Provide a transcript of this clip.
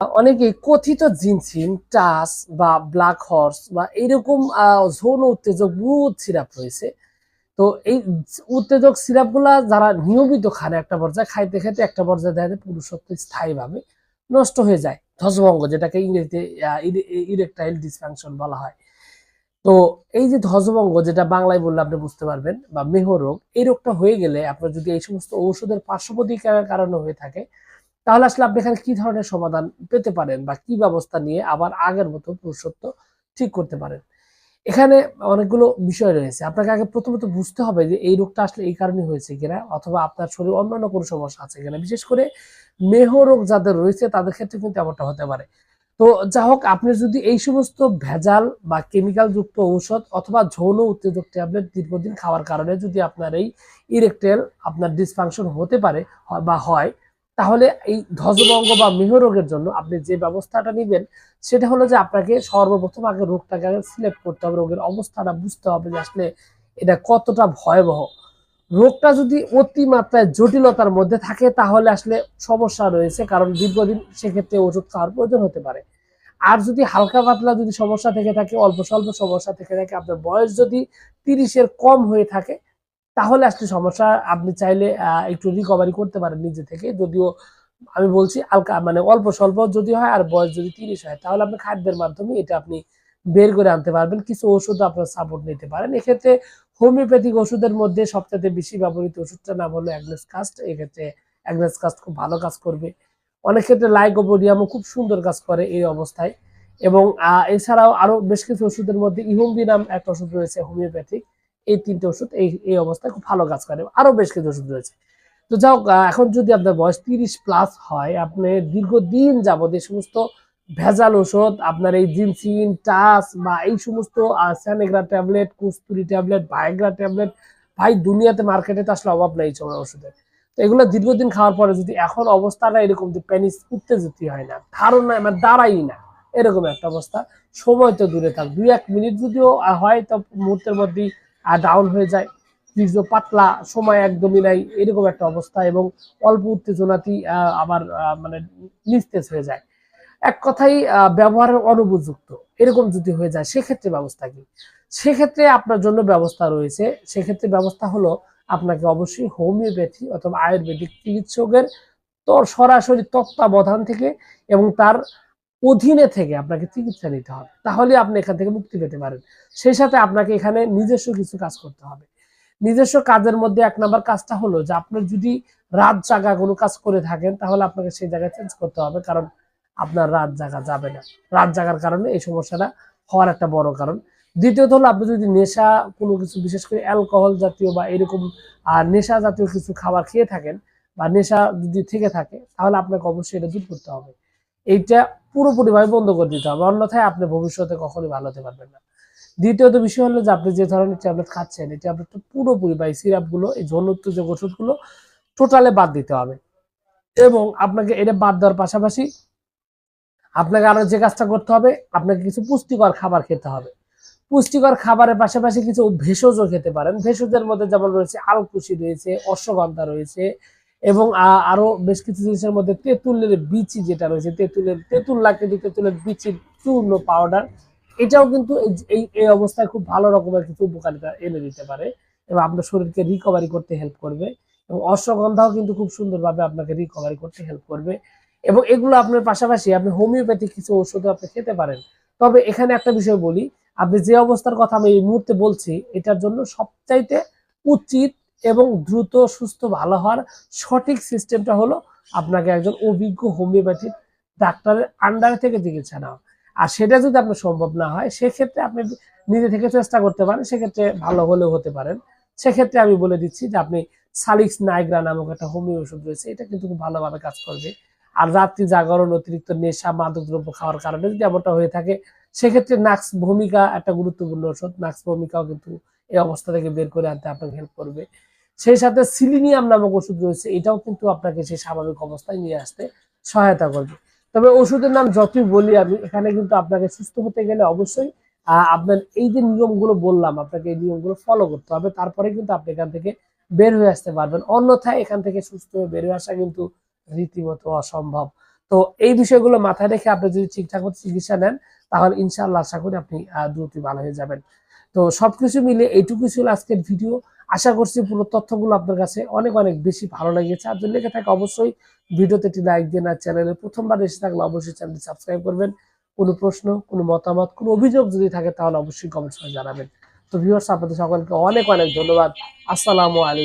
অনেকে কথিত জিনসিন টাস বা ব্ল্যাক হর্স বা এরকম যৌন উত্তেজক বহুত সিরাপ রয়েছে। তো এই উত্তেজক সিরাপগুলা যারা নিয়মিত খান একটা পর্যায়ে, খাইতে খাইতে একটা পর্যায়ে দেখা যায় পুরুষত্ব স্থায়ীভাবে নষ্ট হয়ে যায়। ধ্বজভঙ্গ, যেটাকে ইংরেজিতে ইরেকটাইল ডিসফাংশন বলা হয়। তো এই যে ধ্বজভঙ্গ, যেটা বাংলায় বললে আপনি বুঝতে পারবেন, বা মেহ রোগ, এই রোগটা হয়ে গেলে আপনার যদি এই সমস্ত ঔষধের পার্শ্ব প্রতিক্রিয়ার কারণে হয়ে থাকে তাহলে আসলে আপনি এখানে কি ধরনের সমাধান পেতে পারেন বা কি ব্যবস্থা নিয়ে আবার আগের মতো পুরুষত্ব ঠিক করতে পারেন? এখানে অনেকগুলো বিষয় রয়েছে। আপনাকে আগে প্রথমত বুঝতে হবে যে এই রোগটা আসলে এই কারণে হয়েছে কিনা অথবা আপনার শরীর অন্যান্য কোনো সমস্যা আছে কিনা। বিশেষ করে মেহ রোগ যাদের রয়েছে তাদের ক্ষেত্রে কিন্তু এমনটা হতে পারে। তো যা হোক, আপনি যদি এই সমস্ত ভেজাল বা কেমিক্যাল যুক্ত ঔষধ অথবা যৌন উত্তেজক ট্যাবলেট দীর্ঘদিন খাওয়ার কারণে যদি আপনার এই ইরেকটেল আপনার ডিসফাংশন হতে পারে, বা হয় তাহলে এই ধ্বজভঙ্গ বা মেহ রোগের জন্য আপনি যে ব্যবস্থাটা নেবেন, সেটা হলো যে আপনাকে সর্বপ্রথম আগে রোগটাকে আগে সিলেক্ট করতে হবে, রোগের অবস্থাটা বুঝতে হবে যে আসলে এটা কতটা ভয়াবহ। রোগটা যদি অতিমাত্রায় জটিলতার মধ্যে থাকে, তাহলে আসলে সমস্যা রয়েছে, কারণ দীর্ঘদিন সেক্ষেত্রে ওষুধ খাওয়ার প্রয়োজন হতে পারে। আর যদি হালকা পাতলা যদি সমস্যা থেকে থাকে, অল্প স্বল্প সমস্যা থেকে থাকে, আপনার বয়স যদি তিরিশের কম হয়ে থাকে তাহলে আসলে সমস্যা, আপনি চাইলে একটু রিকভারি করতে পারেন নিজে থেকে। যদিও আমি বলছি হালকা মানে অল্প স্বল্প যদি হয় আর বয়স যদি তিরিশ হয়, তাহলে আপনি খাদ্যের মাধ্যমে এটা আপনি বের করে আনতে পারবেন। কিছু ওষুধ আপনার সাপোর্ট নিতে পারেন। এক্ষেত্রে হোমিওপ্যাথিক ওষুধের মধ্যে সবচেয়ে বেশি ব্যবহৃত ওষুধটা নাম হলো অ্যাগনেস কাস্ট। এক্ষেত্রে অ্যাগনেস কাস্ট খুব ভালো কাজ করবে। অনেক ক্ষেত্রে লাইকোপোডিয়ামও খুব সুন্দর কাজ করে এই অবস্থায়। এবং এছাড়াও আরও বেশ কিছু ওষুধের মধ্যে ইহুম্বি নাম একটা ওষুধ রয়েছে হোমিওপ্যাথিক। এই তিনটে ওষুধ, এই এই অবস্থায় খুব ভালো কাজ করে। আরও বেশ কিছু ওষুধ রয়েছে। তো যাও এখন যদি আপনার বয়স তিরিশ প্লাস হয়, আপনি দীর্ঘদিন যাবত এই সমস্ত ভেজাল ওষুধ, আপনার এই জিনসিন, টাস বা এই সমস্ত স্যানেগ্রা ট্যাবলেট, কুস্তুরি ট্যাবলেট ভাইগ্রা ট্যাবলেট, ভাই, দুনিয়াতে মার্কেটে তো আসলে অভাব নেই এই ওষুধের। তো এগুলো দীর্ঘদিন খাওয়ার পরে যদি এখন অবস্থাটা এরকম যে প্যানিস উত্তেজিত হয় না, ধারণা মানে দাঁড়াই না, এরকম একটা অবস্থা, সময় তো দূরে থাক। দুই এক মিনিট যদিও হয়, তো মুহূর্তের মধ্যেই ডাউন হয়ে যায়। তীর্য পাতলা সময় একদমই নাই, এরকম একটা অবস্থা এবং অল্প উত্তেজনাতেই আবার মানে নিস্তেজ হয়ে যায়। এক কথাই ব্যবহারের অনুপযুক্ত, এরকম যদি হয়ে যায় সেক্ষেত্রে ব্যবস্থা কি? সেক্ষেত্রে আপনার জন্য ব্যবস্থা রয়েছে। সেক্ষেত্রে ব্যবস্থা হলো আপনাকে অবশ্যই হোমিওপ্যাথি অথবা আয়ুর্বেদিক চিকিৎসকের তোর সরাসরি তত্ত্বাবধান থেকে এবং তার অধীনে থেকে আপনাকে চিকিৎসা নিতে হবে। তাহলে আপনি এখান থেকে মুক্তি পেতে পারেন। সেই সাথে আপনাকে এখানে নিজস্ব কিছু কাজ করতে হবে। নিজস্ব কাজের মধ্যে এক নাম্বার কাজটা হলো যে আপনার যদি রাত জাগা কোনো কাজ করে থাকেন, তাহলে আপনাকে সেই জায়গায় চেঞ্জ করতে হবে। কারণ আপনার রাত জাগা যাবে না। রাত জাগার কারণে এই সমস্যাটা হওয়ার একটা বড় কারণ। দ্বিতীয়ত হলো আপনি যদি নেশা কোনো কিছু, বিশেষ করে অ্যালকোহল জাতীয় বা এরকম আর নেশা জাতীয় কিছু খাবার খেয়ে থাকেন বা নেশা যদি থেকে থাকে, তাহলে আপনাকে অবশ্যই এটা দূর করতে হবে। এইটা পুরোপুরিভাবে বন্ধ করে দিতে হবে। অন্যথায় আপনি ভবিষ্যতে কখনোই ভালো হতে পারবেন না। দ্বিতীয়ত বিষয় হলো যে আপনি যে ধরনের ট্যাবলেট খাচ্ছেন, এই ট্যাবলেটটা পুরোপুরি বা এই সিরাপগুলো এই যৌন উত্তেজক ওষুধগুলো টোটালে বাদ দিতে হবে। এবং আপনাকে এটা বাদ দেওয়ার পাশাপাশি আপনাকে আরও যে কাজটা করতে হবে, আপনাকে কিছু পুষ্টিকর খাবার খেতে হবে। পুষ্টিকর খাবারের পাশাপাশি কিছু ভেষজও খেতে পারেন। ভেষজের মধ্যে যেমন রয়েছে আলকুশি রয়েছে, অশ্বগন্ধা রয়েছে এবং আরও বেশ কিছু জিনিসের মধ্যে তেঁতুলের বিচি যেটা রয়েছে, তেঁতুলের, তেঁতুল লাকড়ি তেঁতুলের বিচির চূর্ণ পাউডার এটাও কিন্তু এই- এই অবস্থায় খুব ভালো রকমের কিছু উপকারিতা এনে দিতে পারে এবং আপনার শরীরকে রিকভারি করতে হেল্প করবে এবং অশ্বগন্ধাও কিন্তু খুব সুন্দরভাবে আপনাকে রিকভারি করতে হেল্প করবে এবং এগুলো আপনার পাশাপাশি আপনি হোমিওপ্যাথিক কিছু ওষুধও আপনি খেতে পারেন। তবে এখানে একটা বিষয় বলি, আপনি যে অবস্থার কথা আমি এই মুহূর্তে বলছি, এটার জন্য সবচাইতে উচিত এবং দ্রুত, সুস্থ, ভালো হওয়ার সঠিক সিস্টেমটা হলো আপনাকে একজন অভিজ্ঞ হোমিওপ্যাথিক ডাক্তারের আন্ডারে থেকে চিকিৎসা নেওয়া। আর সেটা যদি আপনার সম্ভব না হয়, সেক্ষেত্রে আপনি নিজে থেকে চেষ্টা করতে পারেন, সেক্ষেত্রে ভালো হলেও হতে পারেন। সেক্ষেত্রে আমি বলে দিচ্ছি যে আপনি সালিক্স নাইগ্রা নামক একটা হোমিও ওষুধ রয়েছে, এটা কিন্তু খুব ভালোভাবে কাজ করবে। আর রাত্রি জাগরণ, অতিরিক্ত নেশা মাদক দ্রব্য খাওয়ার কারণে যদি এমনটা হয়ে থাকে, সেক্ষেত্রে নাক্স ভূমিকা একটা গুরুত্বপূর্ণ ওষুধ। নাক্স ভূমিকাও কিন্তু এই অবস্থা থেকে বের করে আনতে আপনাকে হেল্প করবে। সেই সাথে সিলিনিয়াম নামক ওষুধ রয়েছে, এটাও কিন্তু আপনাকে সেই স্বাভাবিক অবস্থায় নিয়ে আসতে সহায়তা করবে। তবে ওষুধের নাম যতই বলি আমি, এখানে কিন্তু আপনাকে সুস্থ হতে গেলে অবশ্যই আপনার এই যে নিয়মগুলো বললাম, আপনাকে এই নিয়মগুলো ফলো করতে হবে। তারপরে কিন্তু আপনি এখান থেকে বের হয়ে আসতে পারবেন। অন্যথায় এখান থেকে সুস্থ হয়ে বের হয়ে আসা কিন্তু রীতিমতো অসম্ভব। তো এই বিষয়গুলো মাথায় রেখে আপনি যদি ঠিকঠাক মতো চিকিৎসা নেন, তাহলে ইনশাআল্লাহ আশা করি আপনি দ্রুত ভালো হয়ে যাবেন। তো সবকিছু মিলে এইটুকু ছিল আজকের ভিডিও। আশা করছি পুরো তথ্যগুলো আপনার কাছে অনেক অনেক বেশি ভালো লেগেছে। আর যদি লেগে থাকে, অবশ্যই ভিডিওতে একটি লাইক দিন আর চ্যানেলে প্রথমবার এসে থাকলে অবশ্যই চ্যানেলটি সাবস্ক্রাইব করবেন। কোনো প্রশ্ন, কোনো মতামত, কোনো অভিযোগ যদি থাকে, তাহলে অবশ্যই কমেন্টস করে জানাবেন। তো ভিউয়ার্স আপনাদের সকলকে অনেক অনেক ধন্যবাদ। আসসালামু আলাইকুম।